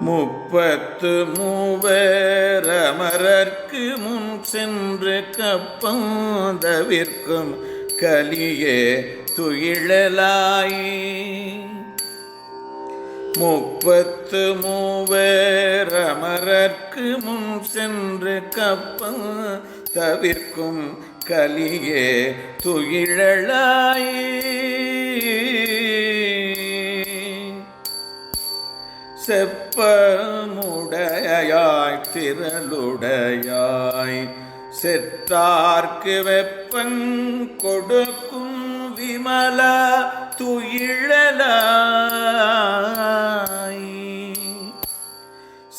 முப்பத்து மூவரமரர்க்கு முன் சென்று கப்பந்தவிற்கும் கலியே துயிழலாய். முப்பத்து மூவரமரர்க்கு முன் சென்று கப்பம் தவிர்க்கும் கலியே துயிழலாயே. செப்பமுடையாய் திரளுடையாய். செற்றார்க்கு வெப்பங் கொடுக்கும் விமல துயிழலாய்.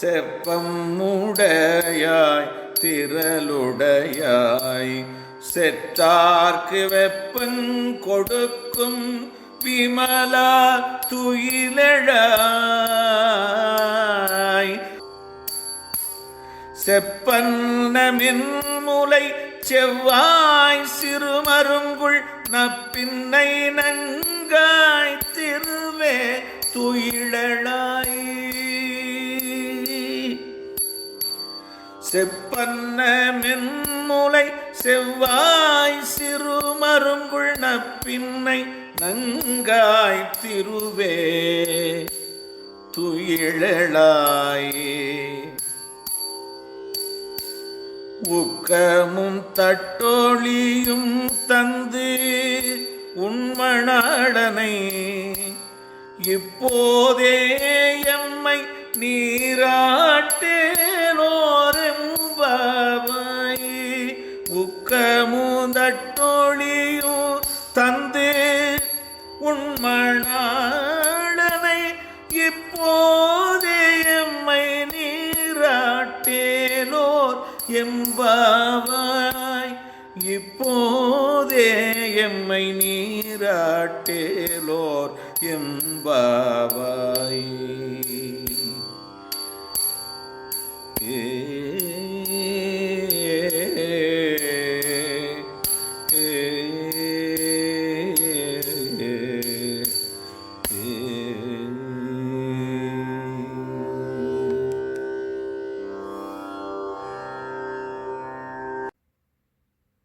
செப்பம் உடையாய் திரளுடையாய். செற்றார்க்கு வெப்பங் கொடுக்கும் விமலா துயிலழ செப்பன்னமின் முலை செவ்வாய் சிறுமருங்குள் நப்பின்னை நங்காய் திருவே துயிலழாய் செப்பன்ன மென்முலை செவ்வாய் சிறுமருங்குள் நப்பின்னை நங்காய் திருவே துயிழலாயே. உக்கமும் தட்டோழியும் தந்து உண்மணாடனை இப்போதே எம்மை நீராட்டேலோரெம்பாவாய் உக்கமுந்தட்டோழியும் தந்து உண்மணாடனை இப்போ எம்பாவாய் இப்போதே எம்மை நீராட்டேலோர் எம்பாவாய் ஏ ஏ